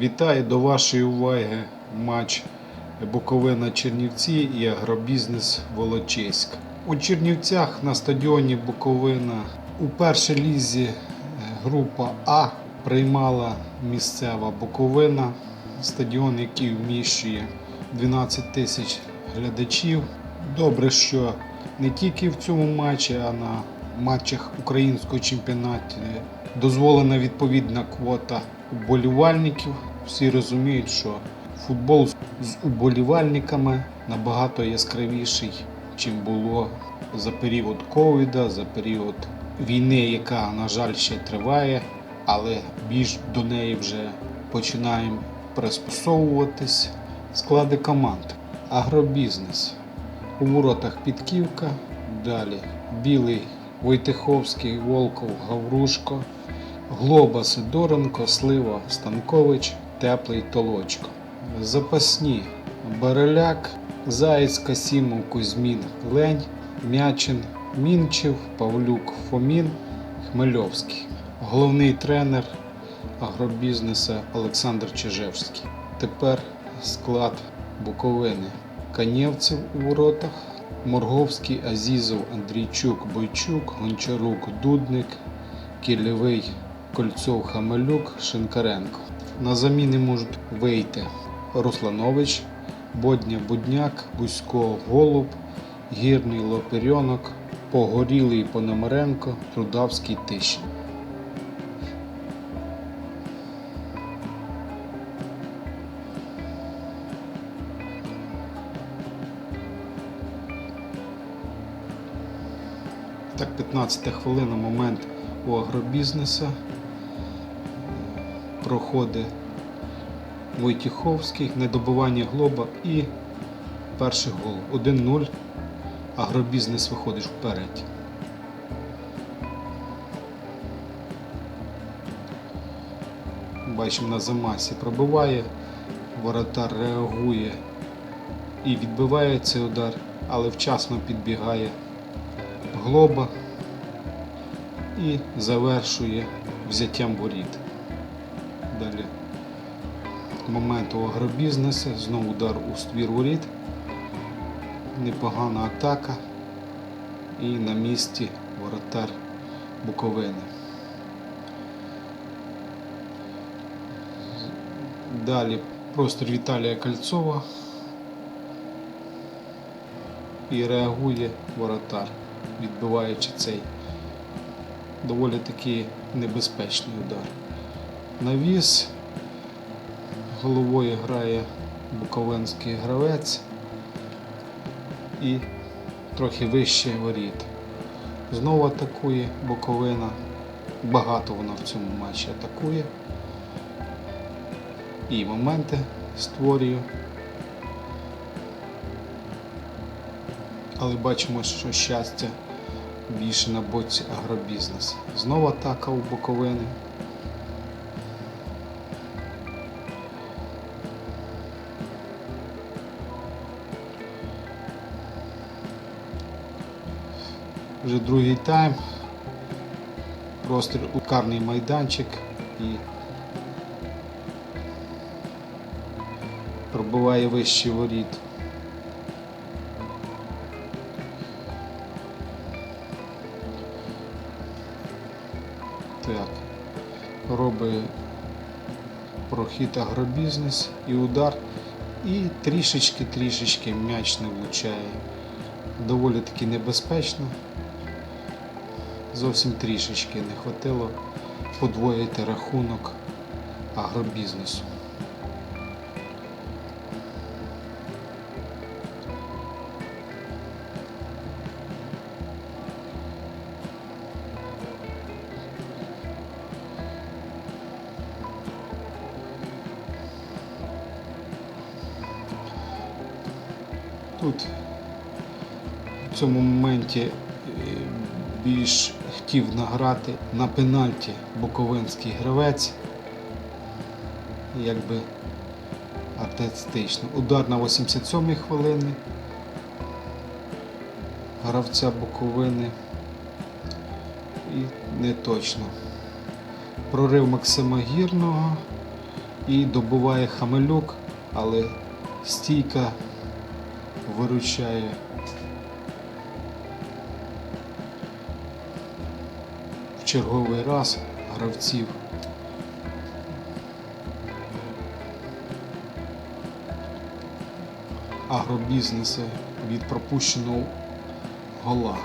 Вітаю до вашої уваги матч Буковина Чернівці і агробізнес Волочиськ. У Чернівцях на стадіоні Буковина у першій лізі е, група А приймала місцева Буковина, стадіон, який вміщує 12 тисяч глядачів. Добре, що не тільки в цьому матчі, а на матчах українського чемпіонату дозволена відповідна квота уболівальників. Всі розуміють, що футбол з уболівальниками набагато яскравіший, чим було за період ковіда, за період війни, яка, на жаль, ще триває, але більш до неї вже починаємо приспосовуватись. Склади команд. Агробізнес. У воротах Підківка, далі Білий, Войтиховський, Волков, Гаврушко, Глоба, Сидоренко, Слива, Станкович, Теплий, Толочко. Запасні Бареляк, Заєць, Касімов, Кузьмін, Лень, Мячин, Мінчев, Павлюк, Фомін, Хмельовський. Головний тренер агробізнесу Олександр Чижевський. Тепер склад Буковини. Канєвцев у воротах, Морговський, Азізов, Андрійчук, Бойчук, Гончарук, Дудник, Кільовий, Кольцов, Хамелюк, Шинкаренко. На заміни можуть вийти Русланович, Бодня, Будняк, Бузько, Голуб, Гірний, Лоперьонок, Погорілий Пономаренко, Трудавський Тищин. Так, 15 хвилина момент у агробізнесу. Проходить Войтіховський, недобування глоба і перший гол. 1-0. Агробізнес виходить вперед. Бачимо на замасі пробиває, воротар реагує і відбиває цей удар, але вчасно підбігає глоба і завершує взяттям воріт. Далі момент у агробізнесу, знову удар у ствір воріт, непогана атака і на місці воротар Буковини. Далі простір Віталія Кольцова і реагує воротар, відбиваючи цей доволі таки небезпечний удар. Навіс головою грає буковинський гравець і трохи вище воріт. Знову атакує Буковина. Багато вона в цьому матчі атакує. І моменти створює. Але бачимо, що щастя більше на боці агробізнес. Знову атака у Буковини. Вже другий тайм. Простір у карний майданчик і пробиває вищий воріт. Так. Робить прохід агробізнес і удар. І трішечки-трішечки м'яч не влучає. Доволі таки небезпечно. Зовсім трішечки не хватило подвоїти рахунок агробізнесу. Тут в цьому моменті е, більш хотів награти на пенальті буковинський гравець. Якби артистично. Удар на 87-й хвилині гравця Буковини. І не точно. Прорив Максима Гірного І добуває Хамелюк, але стійка виручає. Черговий раз гравців. Агробізнеси від пропущеного гола.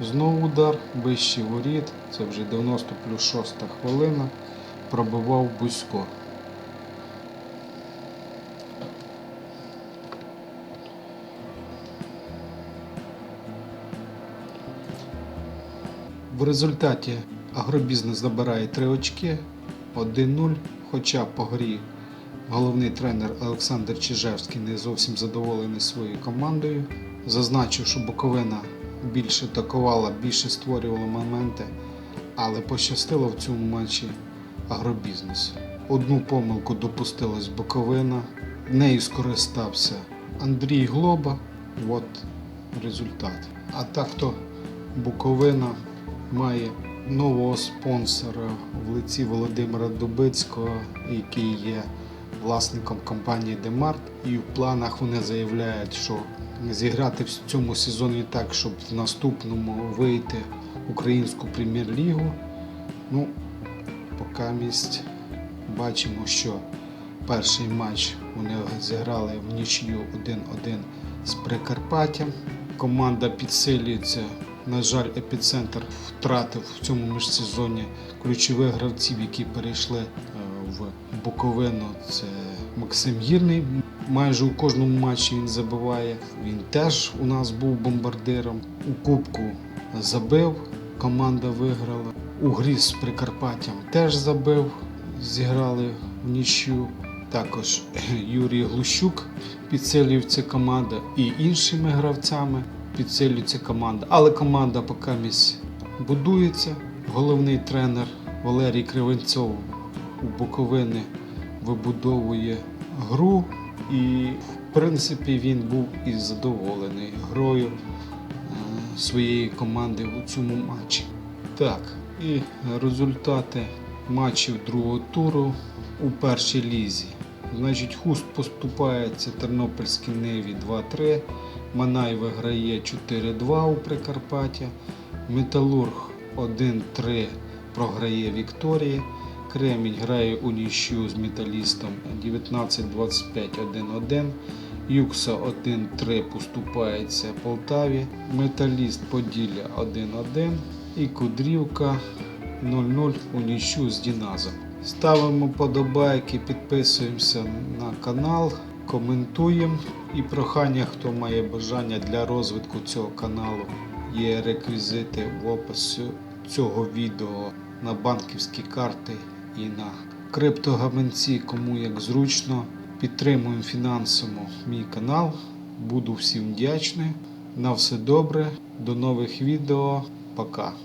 Знову удар, вищий воріт, це вже 90 плюс 6 хвилина. Пробивав Бузько. Результаті агробізнес забирає 3 очки 1-0, хоча по грі головний тренер Олександр Чижевський не зовсім задоволений своєю командою. Зазначив, що Буковина більше атакувала, більше створювала моменти, але пощастило в цьому матчі агробізнесу. Одну помилку допустилась Буковина, нею скористався Андрій Глоба. От результат. А так то Буковина має нового спонсора в лиці Володимира Дубицького, який є власником компанії Демарт. І в планах вони заявляють, що зіграти в цьому сезоні так, щоб в наступному вийти в українську прем'єр-лігу. Ну, поки місць бачимо, що перший матч вони зіграли в нічию 1-1 з Прикарпаттям. Команда підсилюється. На жаль, епіцентр втратив в цьому міжсезоні ключових гравців, які перейшли е, в Буковину. Це Максим Гірний. Майже у кожному матчі він забиває. Він теж у нас був бомбардиром. У Кубку забив, команда виграла. У грі з Прикарпаттям теж забив, зіграли в нічю. Також Юрій Глущук підсилюється команда і іншими гравцями підсилюється команда. Але команда поки місць будується. Головний тренер Валерій Кривенцов у Буковини вибудовує гру, і в принципі він був і задоволений грою е, своєї команди у цьому матчі. Так, і результати матчів другого туру у першій лізі. Значить, Хуст поступається Тернопільській Ниві 2-3. Манай виграє 4-2 у Прикарпаття. Металург 1-3 програє Вікторії. Кремінь грає у нічю з металістом 19-25 1-1. Юкса 1-3 поступається Полтаві. Металіст Поділля 1-1. І Кудрівка 0-0 у нічю з Діназом. Ставимо подобайки, підписуємося на канал, коментуємо. І прохання, хто має бажання для розвитку цього каналу, є реквізити в описі цього відео на банківські карти і на криптогаманці, кому як зручно. Підтримуємо фінансово мій канал. Буду всім вдячний. На все добре. До нових відео. Пока.